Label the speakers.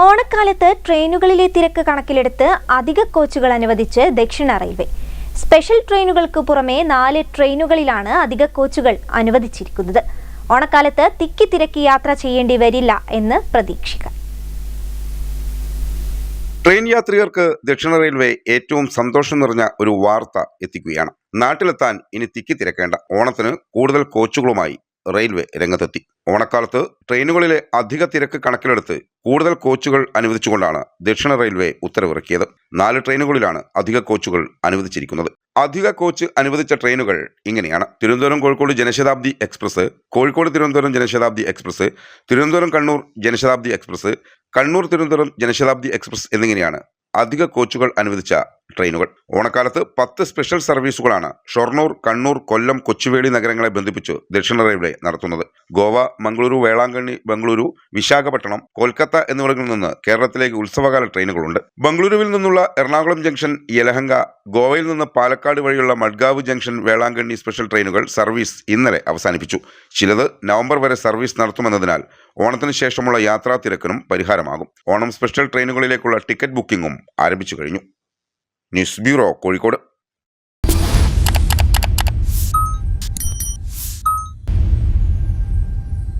Speaker 1: ഓണക്കാലത്ത് ട്രെയിനുകളിലെ തിരക്ക് കണക്കിലെടുത്ത് അധിക കോച്ചുകൾ അനുവദിച്ച് ദക്ഷിണ റെയിൽവേ. സ്പെഷ്യൽ ട്രെയിനുകൾക്ക് പുറമെ നാല് ട്രെയിനുകളിലാണ് അധിക കോച്ചുകൾ അനുവദിച്ചിരിക്കുന്നത്. ഓണക്കാലത്ത് തിക്കി തിരക്കി യാത്ര ചെയ്യേണ്ടി വരില്ല എന്ന് പ്രതീക്ഷിക്കാം.
Speaker 2: ട്രെയിൻ യാത്രികർക്ക് ദക്ഷിണ റെയിൽവേ ഏറ്റവും സന്തോഷം നിറഞ്ഞ ഒരു വാർത്ത എത്തിക്കുകയാണ്. നാട്ടിലെത്താൻ ഇനി തിക്കി തിരക്കേണ്ട. ഓണത്തിന് കൂടുതൽ കോച്ചുകളുമായി റെയിൽവേ രംഗത്തെത്തി. ഓണക്കാലത്ത് ട്രെയിനുകളിലെ അധിക തിരക്ക് കണക്കിലെടുത്ത് കൂടുതൽ കോച്ചുകൾ അനുവദിച്ചുകൊണ്ടാണ് ദക്ഷിണ റെയിൽവേ ഉത്തരവിറക്കിയത്. നാല് ട്രെയിനുകളിലാണ് അധിക കോച്ചുകൾ അനുവദിച്ചിരിക്കുന്നത്. അധിക കോച്ച് അനുവദിച്ച ട്രെയിനുകൾ ഇങ്ങനെയാണ്. Thiruvananthapuram Kozhikode Janshatabdi express Kozhikode Thiruvananthapuram Janshatabdi express Thiruvananthapuram Kannur Janshatabdi express Kannur Thiruvananthapuram Janshatabdi express എന്നിങ്ങനെയാണ് അധിക കോച്ചുകൾ അനുവദിച്ച ട്രെയിനുകൾ. ഓണക്കാലത്ത് പത്ത് സ്പെഷ്യൽ സർവീസുകളാണ് ഷൊർണൂർ കണ്ണൂർ കൊല്ലം കൊച്ചുവേളി നഗരങ്ങളെ ബന്ധിപ്പിച്ച് ദക്ഷിണ റെയിൽവേ നടത്തുന്നത്. ഗോവ മംഗളൂരു വേളാങ്കണ്ണി ബംഗളൂരു വിശാഖപട്ടണം കൊൽക്കത്ത എന്നിവിടങ്ങളിൽ നിന്ന് കേരളത്തിലേക്ക് ഉത്സവകാല ട്രെയിനുകളുണ്ട്. ബംഗളൂരുവിൽ നിന്നുള്ള എറണാകുളം ജംഗ്ഷൻ യലഹങ്ക ഗോവയിൽ നിന്ന് പാലക്കാട് വഴിയുള്ള മഡ്ഗാവ് ജംഗ്ഷൻ വേളാങ്കണ്ണി സ്പെഷ്യൽ ട്രെയിനുകൾ സർവീസ് ഇന്നലെ അവസാനിപ്പിച്ചു. ചിലത് നവംബർ വരെ സർവീസ് നടത്തുമെന്നതിനാൽ ഓണത്തിന് ശേഷമുള്ള യാത്രാ തിരക്കിനും പരിഹാരമാകും. ഓണം സ്പെഷ്യൽ ട്രെയിനുകളിലേക്കുള്ള ടിക്കറ്റ് ബുക്കിംഗും ആരംഭിച്ചു കഴിഞ്ഞു. ニスビューローコリコリ。